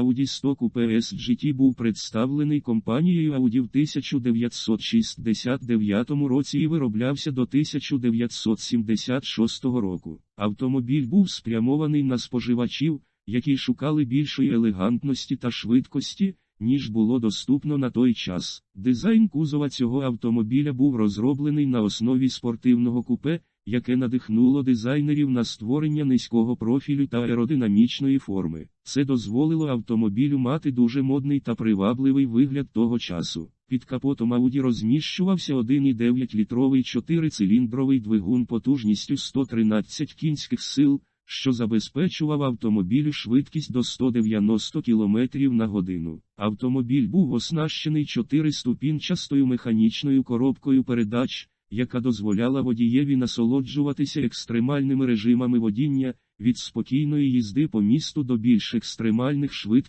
Audi Stock Coupe SGT був представлений компанією Audi в 1969 році і вироблявся до 1976 року. Автомобіль був спрямований на споживачів, які шукали більшої елегантності та швидкості, ніж було доступно на той час. Дизайн кузова цього автомобіля був розроблений на основі спортивного купе, яке надихнуло дизайнерів на створення низького профілю та аеродинамічної форми. Це дозволило автомобілю мати дуже модний та привабливий вигляд того часу. Під капотом Audi розміщувався 1,9-літровий чотирициліндровий двигун потужністю 113 кінських сил, що забезпечував автомобілю швидкість до 190 км на годину. Автомобіль був оснащений чотириступінчастою механічною коробкою передач, яка дозволяла водієві насолоджуватися екстремальними режимами водіння, від спокійної їзди по місту до більш екстремальних швидкостей.